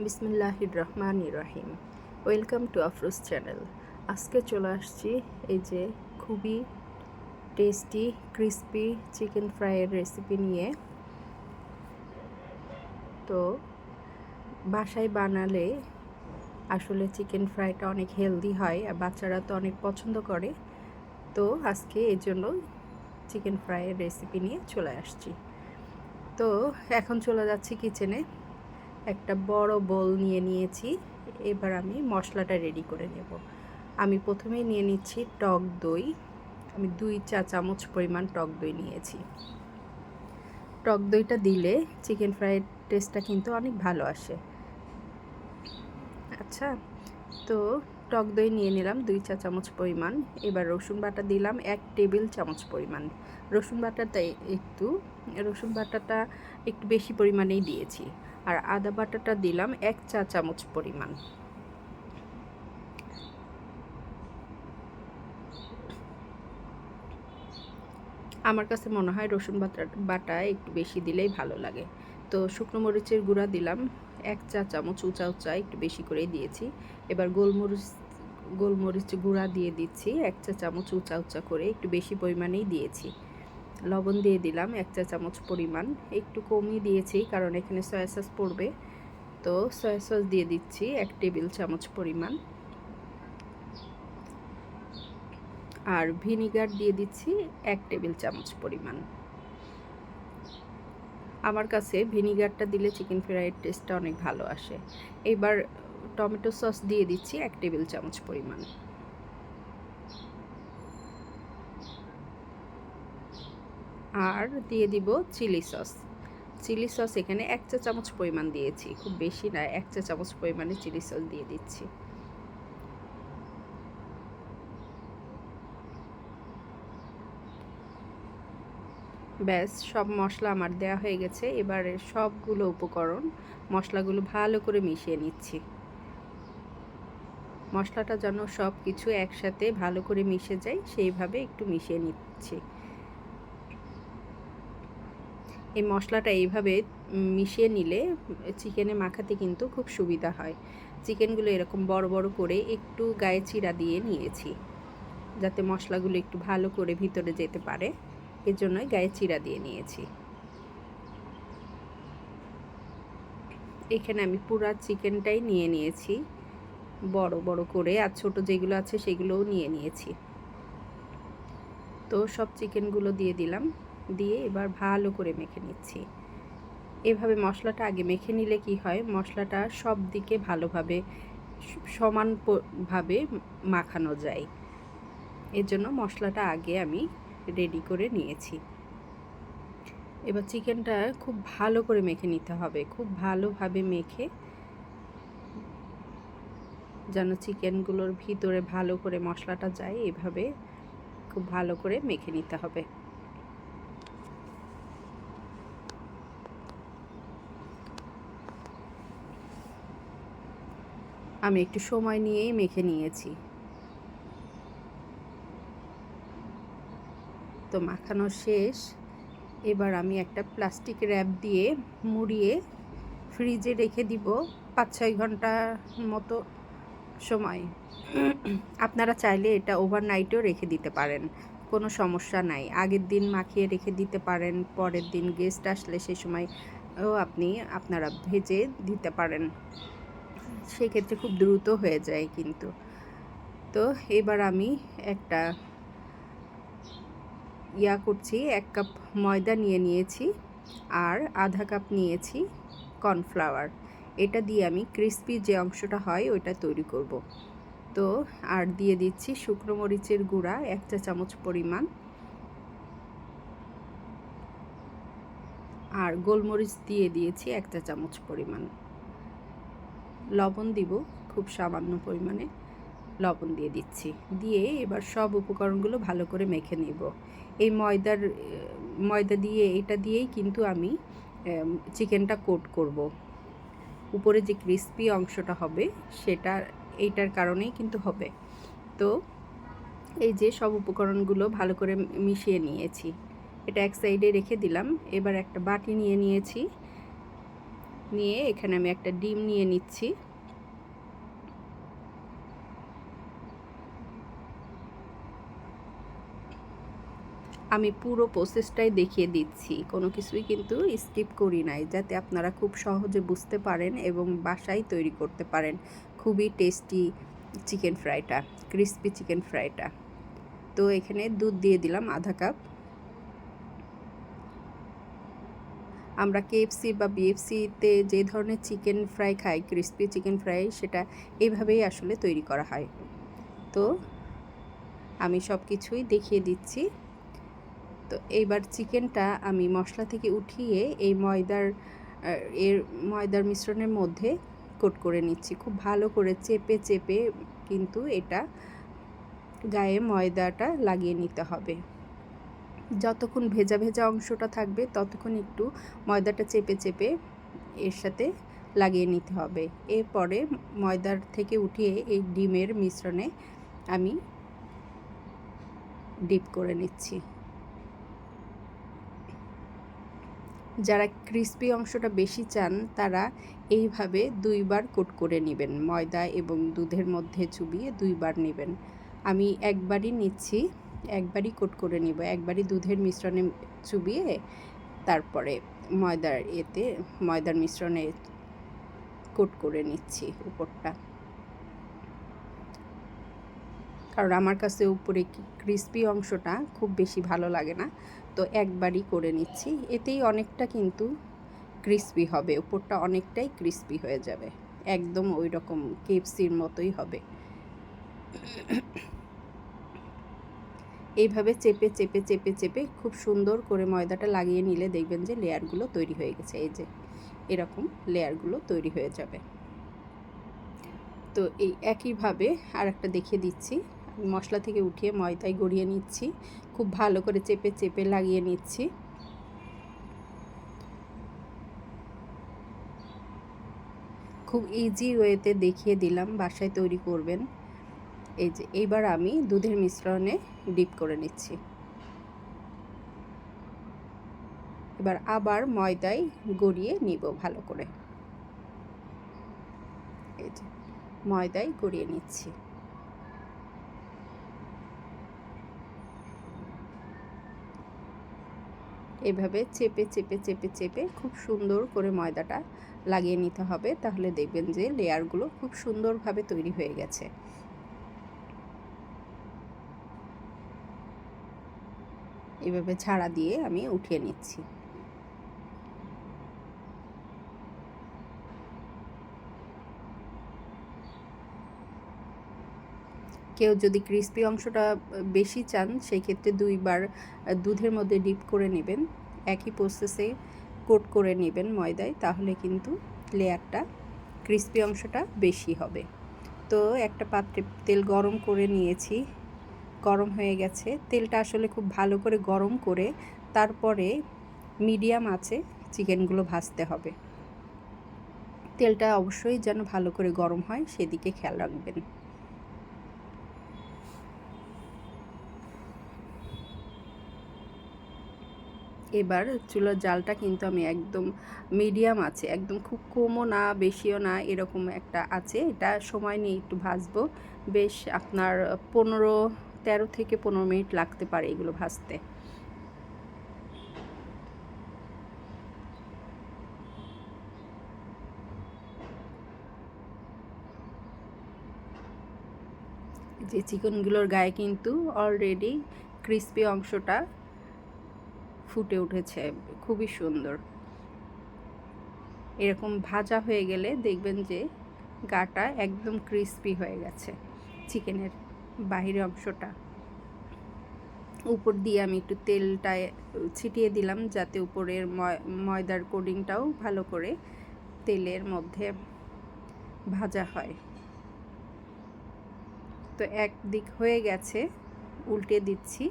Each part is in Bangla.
বিসমিল্লাহির রহমান রহিম ওয়েলকাম টু আফরোজ চ্যানেল। আজকে চলে আসছি এই যে খুবই টেস্টি, ক্রিস্পি চিকেন ফ্রাইয়ের রেসিপি নিয়ে। তো বাসায় বানালে আসলে চিকেন ফ্রাইটা অনেক হেলদি হয় আর বাচ্চারা তো অনেক পছন্দ করে। তো আজকে এই জন্য চিকেন ফ্রাইয়ের রেসিপি নিয়ে চলে আসছি। তো এখন চলে যাচ্ছি কিচেনে। একটা বড় বোল নিয়ে নিয়েছি। এবার আমি মশলাটা রেডি করে নেব। আমি প্রথমেই নিয়ে নিচ্ছি টক দই। আমি দুই চা চামচ পরিমাণ টক দই নিয়েছি। টক দইটা দিলে চিকেন ফ্রাইড টেস্টটা কিন্তু অনেক ভালো আসে। আচ্ছা তো টক দই নিয়ে নিলাম দুই চা চামচ পরিমাণ। এবার রসুন বাটা দিলাম এক টেবিল চামচ পরিমাণ। রসুন বাটাটা একটু, রসুন বাটাটা একটু বেশি পরিমাণেই দিয়েছি। আর আদা বাটাটা দিলাম এক চা চামচ পরিমাণ। আমার কাছে মনে হয় রসুন বাটা বাটা একটু বেশি দিলেই ভালো লাগে। তো শুকনো মরিচের গুঁড়া দিলাম, এক চা চামচ উঁচা উঁচা একটু বেশি করেই দিয়েছি। এবার গোলমরিচ গোলমরিচ গুঁড়া দিয়ে দিচ্ছি, এক চা চামচ উঁচা উঁচা করে একটু বেশি পরিমাণেই দিয়েছি। লবণ দিয়ে দিলাম, এক চা চামচ পরিমাণ। একটু কমই দিয়েছি, কারণ এখানে সয়া সস পড়বে। তো সয়া সস দিয়ে দিচ্ছি এক টেবিল চামচ পরিমাণ। আর ভিনিগার দিয়ে দিচ্ছি এক টেবিল চামচ পরিমাণ। আমার কাছে ভিনিগারটা দিলে চিকেন ফ্রাইয়ের টেস্টটা অনেক ভালো আসে। এবার টমেটো সস দিয়ে দিচ্ছি এক টেবিল চামচ পরিমাণ। আর দিয়ে দিব চিলি সস। চিলি সস এখানে এক চা চামচ পরিমাণ দিয়েছি, খুব বেশি না, এক চা চামচ পরিমাণে চিলি সস দিয়ে দিচ্ছি। ব্যাস, সব মশলা আমার দেয়া হয়ে গেছে, এবারে সবগুলো উপকরণ, মশলাগুলো ভালো করে মিশিয়ে নিচ্ছি। মশলাটা যেন সব কিছু একসাথে ভালো করে মিশে যায়, সেইভাবে একটু মিশিয়ে নিচ্ছি। এই মশলাটা এইভাবে মিশিয়ে নিলে চিকেনে মাখাতে কিন্তু খুব সুবিধা হয়। চিকেনগুলো এরকম বড় বড় করে একটু গায়ে চিরা দিয়ে নিয়েছি, যাতে মশলাগুলো একটু ভালো করে ভিতরে যেতে পারে। এর জন্যই গায়ে চিরা দিয়ে নিয়েছি। এখানে আমি পুরা চিকেনটাই নিয়ে নিয়েছি, বড় বড় করে আর ছোট যেগুলো আছে সেগুলোও নিয়ে নিয়েছি। তো সব চিকেনগুলো দিয়ে দিলাম। দিয়ে এবার ভালো করে মেখে নিচ্ছি। এভাবে মশলাটা আগে মেখে নিলে কি হয়? মশলাটা সব দিকে ভালোভাবে সমানভাবে মাখানো যায়। এর জন্য মশলাটা আগে আমি রেডি করে নিয়েছি। এবার চিকেনটা খুব ভালো করে মেখে নিতে হবে। খুব ভালোভাবে মেখে যেন চিকেনগুলোর ভিতরে ভালো করে মশলাটা যায়, এভাবে খুব ভালো করে মেখে নিতে হবে। আমি একটু সময় নিয়েই মেখে নিয়েছি। তো মাখানো শেষ। এবার আমি একটা প্লাস্টিক র্যাপ দিয়ে মুড়িয়ে ফ্রিজে রেখে দিব পাঁচ ছয় ঘণ্টার মতো সময়। আপনারা চাইলে এটা ওভারনাইটেও রেখে দিতে পারেন, কোনো সমস্যা নাই। আগের দিন মাখিয়ে রেখে দিতে পারেন, পরের দিন গেস্ট আসলে সে সময়ও আপনি, আপনারা ভেজে দিতে পারেন। সেক্ষেত্রে খুব দ্রুত হয়ে যায় কিন্তু। তো এবার আমি একটা ইয়া করছি, এক কাপ ময়দা নিয়ে নিয়েছি আর আধা কাপ নিয়েছি কর্নফ্লাওয়ার। এটা দিয়ে আমি ক্রিস্পি যে অংশটা হয় ওইটা তৈরি করব। তো আর দিয়ে দিচ্ছি শুকনো মরিচের গুঁড়া, এক চা চামচ পরিমাণ। আর গোলমরিচ দিয়ে দিয়েছি এক চা চামচ পরিমাণ। লবণ দিব, খুব সামান্য পরিমাণে লবণ দিয়ে দিচ্ছি। দিয়ে এবার সব উপকরণগুলো ভালো করে মেখে নেব। এই ময়দার, ময়দা দিয়ে, এটা দিয়েই কিন্তু আমি চিকেনটা কোট করব। উপরে যে ক্রিস্পি অংশটা হবে, সেটা, এইটার কারণেই কিন্তু হবে। তো, এই যে সব উপকরণগুলো ভালো করে মিশিয়ে নিয়েছি। এটা এক সাইডে রেখে দিলাম। এবার একটা বাটি নিয়ে নিয়েছি। নিয়ে এখানে আমি একটা ডিম নিয়ে নিচ্ছি। আমি পুরো প্রসেসটাই দেখিয়ে দিচ্ছি। কোনো কিছুই কিন্তু স্কিপ করি নাই, যাতে আপনারা খুব সহজে বুঝতে পারেন এবং বাসায় তৈরি করতে পারেন খুবই টেস্টি চিকেন ফ্রাইটা ক্রিস্পি চিকেন ফ্রাইটা তো এখানে দুধ দিয়ে দিলাম আধা কাপ আমরা কেএফসি বা বিএফসিতে যে ধরনের চিকেন ফ্রাই খাই ক্রিস্পি চিকেন ফ্রাই সেটা এইভাবেই আসলে তৈরি করা হয়। তো আমি সব কিছুই দেখিয়ে দিচ্ছি। তো এইবার চিকেনটা আমি মশলা থেকে উঠিয়ে এই ময়দার এর ময়দার মিশ্রণের মধ্যে কোট করে নিচ্ছি। খুব ভালো করে চেপে চেপে কিন্তু এটা গায়ে ময়দাটা লাগিয়ে নিতে হবে। যতক্ষণ ভেজা ভেজা অংশটা থাকবে, ততক্ষণ একটু ময়দাটা চেপে চেপে এর সাথে লাগিয়ে নিতে হবে। এরপরে ময়দার থেকে উঠিয়ে এই ডিমের মিশ্রণে আমি ডিপ করে নিচ্ছি। যারা ক্রিস্পি অংশটা বেশি চান, তারা এইভাবে দুইবার কোট করে নেবেন। ময়দা এবং দুধের মধ্যে চুবিয়ে দুইবার নেবেন। আমি একবারই নিচ্ছি। একবারই কোট করে নিব। একবারই দুধের মিশ্রণে চুবিয়ে তারপরে ময়দার এতে, ময়দার মিশ্রণে কোট করে নিচ্ছি উপরটা। কারণ আমার কাছে উপরে ক্রিস্পি অংশটা খুব বেশি ভালো লাগে না, তো একবারই করে নিচ্ছি। এতেই অনেকটা কিন্তু ক্রিস্পি হবে, উপরটা অনেকটাই ক্রিস্পি হয়ে যাবে। একদম ওই রকম কেপসির মতোই হবে। এইভাবে চেপে চেপে চেপে চেপে খুব সুন্দর করে ময়দাটা লাগিয়ে নিলে দেখবেন যে লেয়ারগুলো তৈরি হয়ে গেছে। এই যে এরকম লেয়ারগুলো তৈরি হয়ে যাবে। তো এই একইভাবে আর একটা দেখিয়ে দিচ্ছি। মশলা থেকে উঠিয়ে ময়দায় গড়িয়ে নিচ্ছি। খুব ভালো করে চেপে চেপে লাগিয়ে নিচ্ছি। খুব ইজি ওয়েতে দেখিয়ে দিলাম, বাসায় তৈরি করবেন। এই যে, এইবার আমি দুধের মিশ্রণে ডিপ করে নিচ্ছি। এবার আবার ময়দায় গড়িয়ে নিব ভালো করে। এই যে, ময়দায় গড়িয়ে নিচ্ছি। এভাবে চেপে চেপে চেপে চেপে খুব সুন্দর করে ময়দাটা লাগিয়ে নিতে হবে। তাহলে দেখবেন যে লেয়ারগুলো খুব সুন্দরভাবে তৈরি হয়ে গেছে। এভাবে ছাড়া দিয়ে আমি উঠিয়ে নিচ্ছি। কেউ যদি ক্রিস্পি অংশটা বেশি চান সেই ক্ষেত্রে দুইবার দুধের মধ্যে ডিপ করে নেবেন। একই প্রসেসে কোট করে নেবেন ময়দায়, তাহলে কিন্তু লেয়ারটা ক্রিস্পি অংশটা বেশি হবে। তো একটা পাত্রে তেল গরম করে নিয়েছি। গরম হয়ে গেছে। তেলটা আসলে খুব ভালো করে গরম করে তারপরে মিডিয়াম আছে চিকেনগুলো ভাজতে হবে। তেলটা অবশ্যই যেন ভালো করে গরম হয় সেদিকে খেয়াল রাখবেন। এবার চুলার জালটা কিন্তু আমি একদম মিডিয়াম আছে, একদম খুব কমও না, বেশিও না, এরকম একটা আছে। এটা সময় নিয়ে একটু ভাজবো। বেশ আপনার পনেরো তেরো থেকে পনেরো মিনিট লাগতে পারে এগুলো ভাজতে। যে চিকেনগুলোর গায়ে কিন্তু অলরেডি ক্রিস্পি অংশটা ফুটে উঠেছে, খুবই সুন্দর। এরকম ভাজা হয়ে গেলে দেখবেন যে গাটা একদম ক্রিস্পি হয়ে গেছে। চিকেনের বাহিরের অংশটা। উপর দিয়ে আমি একটু তেলটা ছিটিয়ে দিলাম যাতে উপরের ময়দার কোডিংটাও ভালো করে তেলের মধ্যে ভাজা হয়। তো এক দিক হয়ে গেছে, উল্টে দিচ্ছি।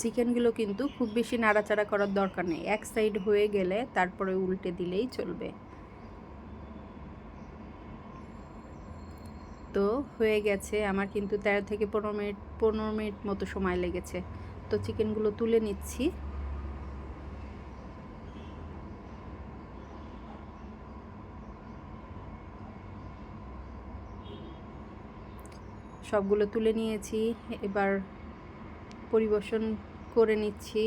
চিকেনগুলো কিন্তু খুব বেশি নাড়াচাড়া করার দরকার নেই। এক সাইড হয়ে গেলে তারপরে উল্টে দিলেই চলবে। তো হয়ে গেছে। আমার কিন্তু তেরো থেকে পনেরো মিনিট পনেরো মিনিট মতো সময় লেগেছে। তো চিকেনগুলো তুলে নিচ্ছি। সবগুলো তুলে নিয়েছি। এবার পরিবেশন করে নিচ্ছি।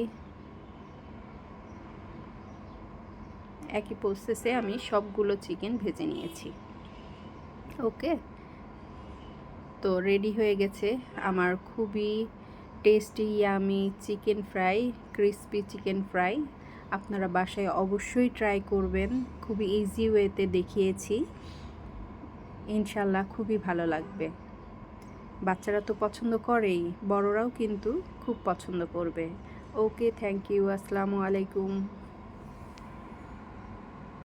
একই প্রসেসে আমি সবগুলো চিকেন ভেজে নিয়েছি। ওকে তো রেডি হয়ে গেছে আমার খুবই tasty yummy chicken fry crispy chicken fry আপনারা বাসায় অবশ্যই ট্রাই করবেন। খুবই ইজি ওয়েতে দেখিয়েছি। ইনশাল্লাহ খুবই ভালো লাগবে। বাচ্চারা তো পছন্দ করেই বড়রাও কিন্তু খুব পছন্দ করবে। ওকে থ্যাংক ইউ আসসালামু আলাইকুম।